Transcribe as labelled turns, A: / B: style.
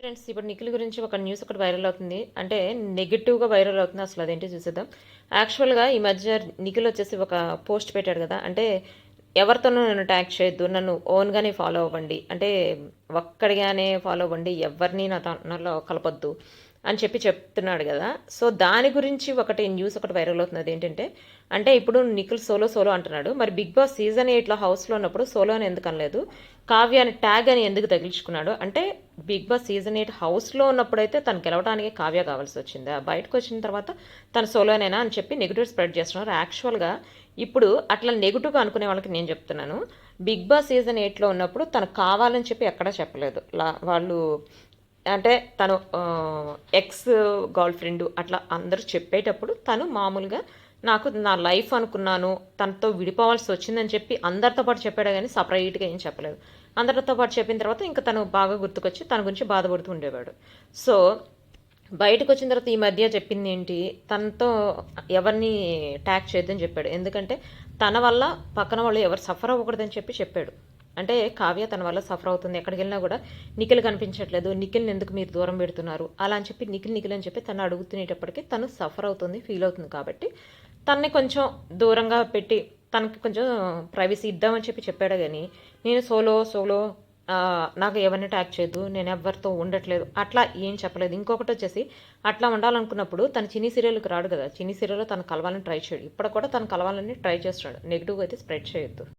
A: Friends ఇప్పుడు నిఖిల్ గురించి ఒక న్యూస్ ఒకటి వైరల్ అవుతుంది. అంటే నెగిటివ్గా వైరల్ అవుతుంది. అసలు అదేంటి చూసేద్దాం. యాక్చువల్గా ఈ మధ్య నిఖిల్ వచ్చేసి ఒక పోస్ట్ పెట్టాడు కదా. అంటే ఎవరితోనూ నన్ను ట్యాగ్ చేయొద్దు. నన్ను ఓన్గానే ఫాలో అవ్వండి. అంటే ఒక్కడిగానే ఫాలో అవ్వండి. ఎవరిని నా తనలో కలపొద్దు. అని చెప్పి చెప్తున్నాడు కదా. సో దాని గురించి ఒకటి న్యూస్ ఒకటి వైరల్ అవుతుంది ఏంటంటే అంటే ఇప్పుడు నిఖిల్ సోలో సోలో అంటున్నాడు. మరి బిగ్ బాస్ సీజన్ ఎయిట్లో హౌస్లో ఉన్నప్పుడు సోలో అని ఎందుకు అనలేదు? కావ్య అని ట్యాగ్ అని ఎందుకు తగిలించుకున్నాడు? అంటే బిగ్ బాస్ సీజన్ ఎయిట్ హౌస్లో ఉన్నప్పుడు అయితే తను గెలవడానికి కావ్య కావాల్సి వచ్చింది? బయటకు వచ్చిన తర్వాత తను సోలోనేనా అని చెప్పి నెగిటివ్ స్ప్రెడ్ చేస్తున్నారు. యాక్చువల్గా ఇప్పుడు అట్లా నెగిటివ్గా అనుకునే వాళ్ళకి నేను చెప్తున్నాను. బిగ్ బాస్ సీజన్ ఎయిట్లో ఉన్నప్పుడు తను కావాలని చెప్పి ఎక్కడా చెప్పలేదు. లా వాళ్ళు అంటే తను ఎక్స్ గర్ల్ ఫ్రెండ్ అట్లా అందరూ చెప్పేటప్పుడు తను మామూలుగా నాకు నా లైఫ్ అనుకున్నాను తనతో విడిపోవాల్సి వచ్చిందని చెప్పి అందరితో పాటు చెప్పాడు కానీ సపరేట్గా ఏం చెప్పలేదు. అందరితో పాటు చెప్పిన తర్వాత ఇంకా తను బాగా గుర్తుకొచ్చి తన గురించి బాధపడుతూ ఉండేవాడు. సో బయటకు వచ్చిన తర్వాత ఈ మధ్య చెప్పింది ఏంటి తనతో ఎవరిని ట్యాక్ చేయొద్దని చెప్పాడు. ఎందుకంటే తన వల్ల పక్కన వాళ్ళు ఎవరు సఫర్ అవ్వకూడదని చెప్పి చెప్పాడు. అంటే కావ్య తన వల్ల సఫర్ అవుతుంది ఎక్కడికి వెళ్ళినా కూడా నిఖిల్ కనిపించట్లేదు నిఖిల్ని ఎందుకు మీరు దూరం పెడుతున్నారు అలా అని చెప్పి నిఖిల్ నిఖిల్ అని చెప్పి తను అడుగుతునేటప్పటికీ తను సఫర్ అవుతుంది ఫీల్ అవుతుంది కాబట్టి తనని కొంచెం దూరంగా పెట్టి తనకి కొంచెం ప్రైవసీ ఇద్దామని చెప్పి చెప్పాడు కానీ నేను సోలో సోలో నాకు ఎవరిని ట్యాక్ చేయదు నేను ఎవరితో ఉండట్లేదు అట్లా ఏం చెప్పలేదు. ఇంకొకటి వచ్చేసి అట్లా ఉండాలనుకున్నప్పుడు తన చిన్ని సీరియల్కి రాడు కదా చిన్ని సీరియల్లో తను కలవాలని ట్రై చేయడు. ఇప్పుడు కూడా తను కలవాలని ట్రై చేస్తున్నాడు. నెగిటివ్గా అయితే స్ప్రెడ్ చేయొద్దు.